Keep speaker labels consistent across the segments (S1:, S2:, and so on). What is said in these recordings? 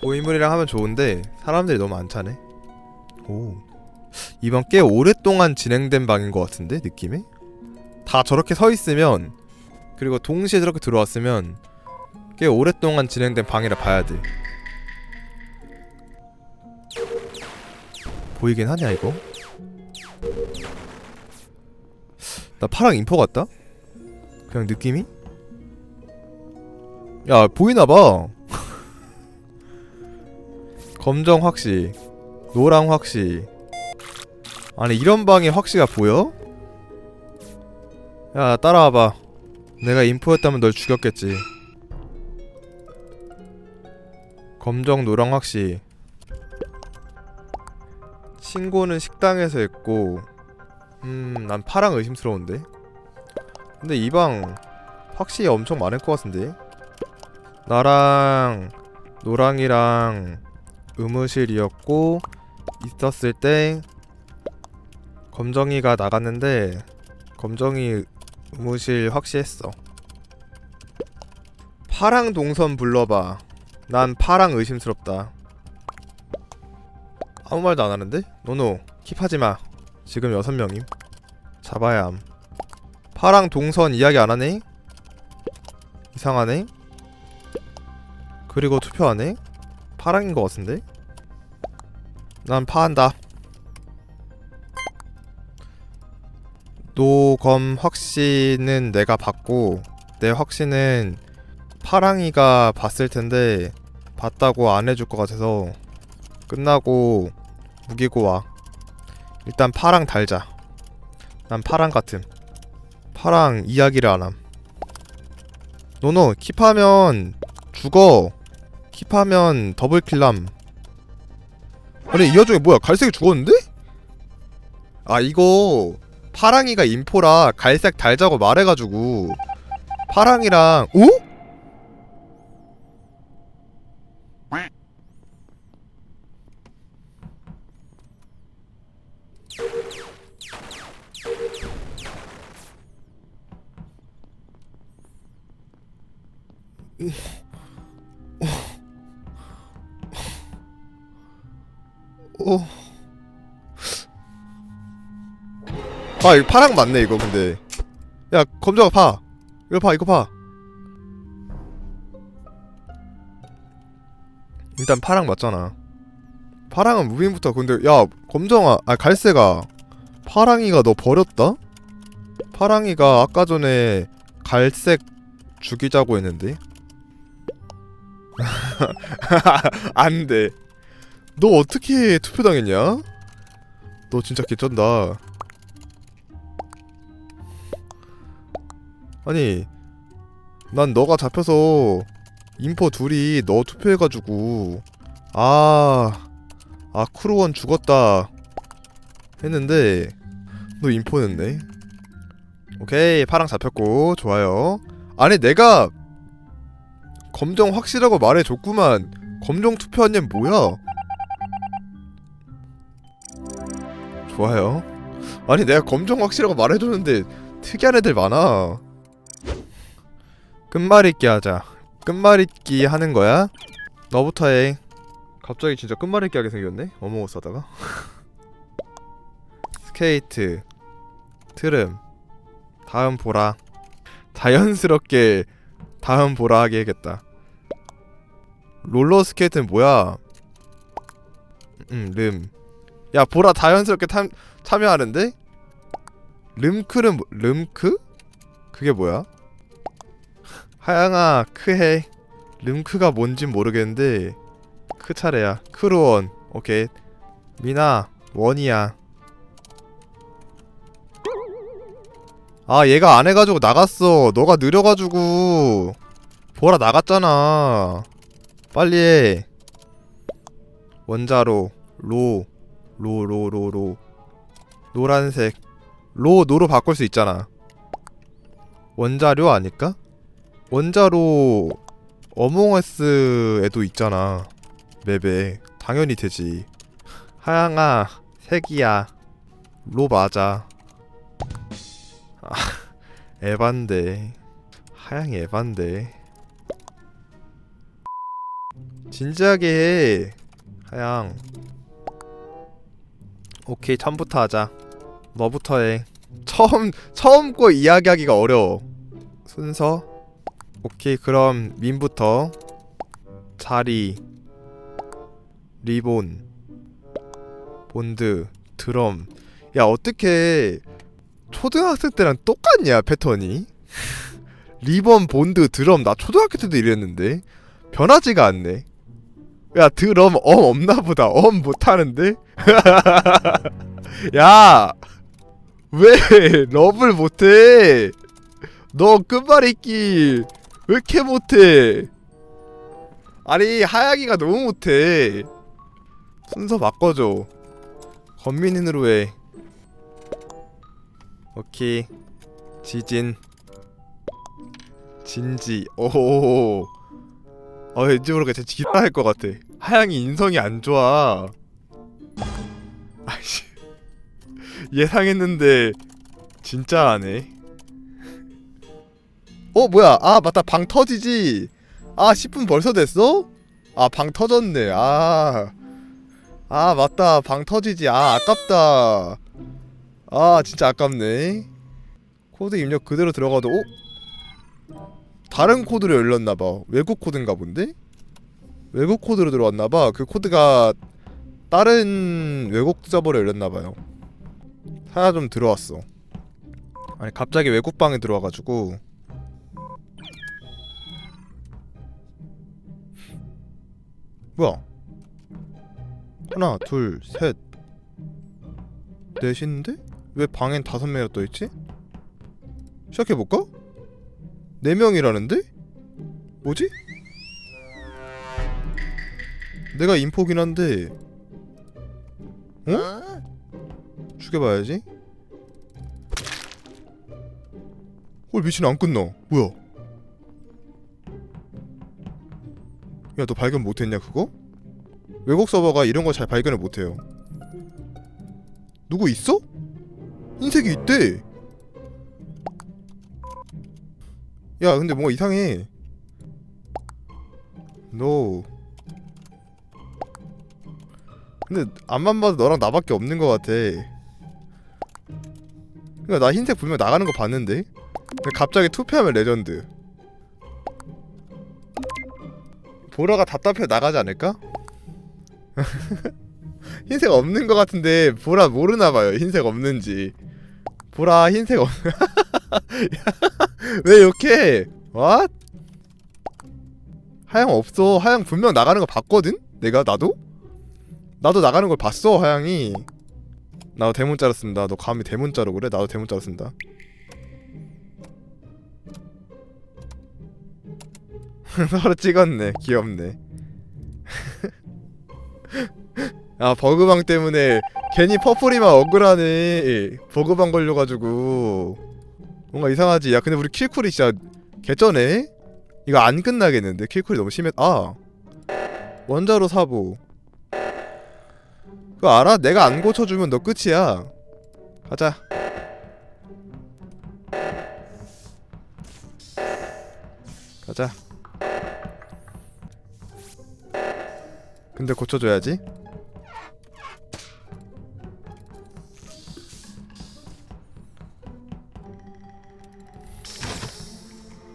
S1: 고인물이랑 하면 좋은데 사람들이 너무 안 차네. 오. 이번 꽤 오랫동안 진행된 방인 것 같은데 느낌이? 다 저렇게 서 있으면 그리고 동시에 저렇게 들어왔으면 꽤 오랫동안 진행된 방이라 봐야 돼. 보이긴 하냐 이거? 나 파랑 인포 같다? 그냥 느낌이? 야 보이나봐 검정 확시 노랑 확시. 아니 이런 방에 확시가 보여? 야 따라와봐. 내가 인포였다면 널 죽였겠지. 검정 노랑 확시. 신고는 식당에서 했고 음 난 파랑 의심스러운데? 근데 이 방 확실히 엄청 많을 것 같은데? 나랑 노랑이랑 의무실이었고 있었을 때 검정이가 나갔는데 검정이 의무실 확시했어 파랑 동선 불러봐 난 파랑 의심스럽다 아무 말도 안 하는데? 노노 킵하지마 지금 여섯 명임 잡아야 함 파랑 동선 이야기 안 하네? 이상하네? 그리고 투표하네? 파랑인 것 같은데? 난 파한다. 노검 확신은 내가 봤고 내 확신은 파랑이가 봤을 텐데 봤다고 안 해줄 것 같아서 끝나고 무기고 와. 일단 파랑 달자. 난 파랑 같음. 파랑 이야기를 안함. 노노 킵하면 죽어 킵하면 더블 킬남 아니 이 와중에 뭐야 갈색이 죽었는데? 아 이거 파랑이가 인포라 갈색 달자고 말해가지고 파랑이랑 오? 오. 아 이거 파랑 맞네 이거 근데. 야 검정아 봐 이거 봐 이거 봐 일단 파랑 맞잖아. 파랑은 무빙부터 근데 야 검정아 아 갈새가 파랑이가 너 버렸다? 파랑이가 아까 전에 갈색 죽이자고 했는데? 안 돼 너 어떻게 투표 당했냐? 너 진짜 개쩐다. 아니, 난 너가 잡혀서 인포 둘이 너 투표해가지고 아, 아 크루원 죽었다 했는데 너 인포였네. 오케이 파랑 잡혔고 좋아요. 아니 내가 검정 확실하고 말해줬구만. 검정 투표한 애 뭐야? 좋아요. 아니 내가 검정 확실하고 말해줬는데 특이한 애들 많아. 끝말잇기 하자. 끝말잇기 하는 거야? 너부터 해. 갑자기 진짜 끝말잇기 하게 생겼네. 어머어스 하다가. 스케이트. 트름. 다음 보라. 자연스럽게 다음 보라 하게 해야겠다. 롤러 스케이트는 뭐야? 음, 름. 야 보라 자연스럽게 tham, 참여하는데? 름크는 뭐, 름크? 그게 뭐야? 하양아 크해. 름크가 뭔진 모르겠는데 크 차례야. 크루원. 오케이. 미나 원이야. 아 얘가 안 해가지고 나갔어. 너가 느려가지고. 보라 나갔잖아. 빨리 해. 원자로 로 로, 로, 로, 로. 노란색. 로, 노로 바꿀 수 있잖아. 원자료 아닐까? 원자로 어몽어스에도 있잖아. 맵에. 당연히 되지. 하양아, 색이야. 로 맞아. 아, 에반데. 하양이 에반데. 진지하게 해 하양 오케이 처음부터 하자. 너부터 해? 처음 처음 거 이야기하기가 어려워. 순서? 오케이 그럼 민부터. 자리. 리본. 본드. 드럼. 야 어떻게 초등학생 때랑 똑같냐 패턴이? 리본 본드 드럼. 나 초등학교 때도 이랬는데. 변하지가 않네 야 드럼 엄 없나 보다. 엄 못하는데? 야왜 럽을 못해? 너 끝말잇기 왜 이렇게 못해? 아니 하양이가 너무 못해. 순서 바꿔줘. 건민인으로 해. 오케이. 지진. 진지. 오호 어 왠지 모르게 진짜 지랄할 것 같아. 하양이 인성이 안 좋아. 아이씨. 예상했는데 진짜 하네. 어 뭐야? 아 맞다. 방 터지지. 아 10분 벌써 됐어? 아 방 터졌네. 아. 아 맞다. 방 터지지. 아 아깝다. 아 진짜 아깝네. 코드 입력 그대로 들어가도 어? 다른 코드로 열렸나봐 외국 코드인가 본데? 외국 코드로 들어왔나봐 그 코드가 다른 외국 서버로 열렸나봐요 하나 좀 들어왔어 아니 갑자기 외국 방에 들어와가지고 뭐야 하나 둘셋 넷인데? 왜 방엔 다섯 명이나 떠있지? 시작해볼까? 네 명이라는데? 뭐지? 내가 인포긴 한데 어? 죽여봐야지 헐 미친 안 끝나 뭐야 야 너 발견 못했냐 그거? 외국 서버가 이런 거 잘 발견을 못해요 누구 있어? 흰색이 있대 야 근데 뭔가 이상해. 너 근데 앞만 봐도 너랑 나밖에 없는 것 같아. 그니까 나 흰색 분명 나가는 거 봤는데? 근데 갑자기 투표하면 레전드. 보라가 답답해 나가지 않을까? 흰색 없는 것 같은데 보라 모르나 봐요 흰색 없는지. 보라 흰색 없... 왜 이렇게? 왓? 하양 없어 하양 분명 나가는 거 봤거든? 내가 나도? 나도 나가는 걸 봤어 하양이 나도 대문자로 쓴다 너 감히 대문자로 그래? 나도 대문자로 쓴다 서로 찍었네 귀엽네 아 버그방 때문에 괜히 퍼플이만 억울하네 버그방 걸려가지고 뭔가 이상하지? 야 근데 우리 킬쿨이 진짜 개쩌네? 이거 안 끝나겠는데? 킬쿨이 너무 심해. 아! 원자로 사보. 그거 알아? 내가 안 고쳐주면 너 끝이야. 가자. 가자. 근데 고쳐줘야지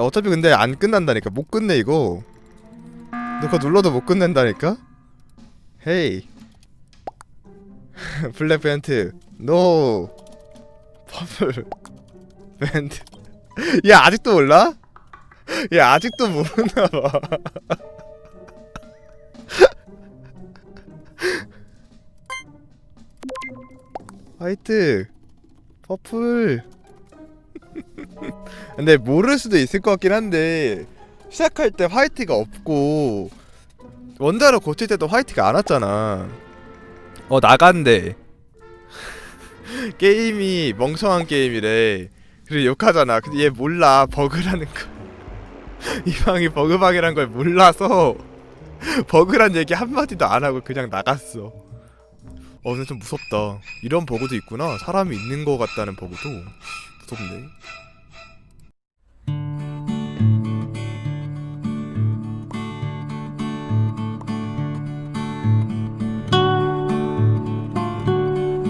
S1: 어차피 근데 안 끝난다니까. 못 끝내 이거. 너 그거 눌러도 못 끝낸다니까? 헤이. 블랙 벤트. 노. 퍼플 벤트. 야 아직도 몰라? 야 아직도 모르나봐. 화이트. 퍼플 근데 모를 수도 있을 것 같긴 한데 시작할 때 화이트가 없고 원자로 고칠 때도 화이트가 안 왔잖아. 어 나간대. 게임이 멍청한 게임이래. 그리고 욕하잖아. 근데 얘 몰라. 버그라는 거 이 방이 버그방이란 걸 몰라서 버그란 얘기 한마디도 안 하고 그냥 나갔어. 어 근데 좀 무섭다. 이런 버그도 있구나. 사람이 있는 것 같다는 버그도. 무섭네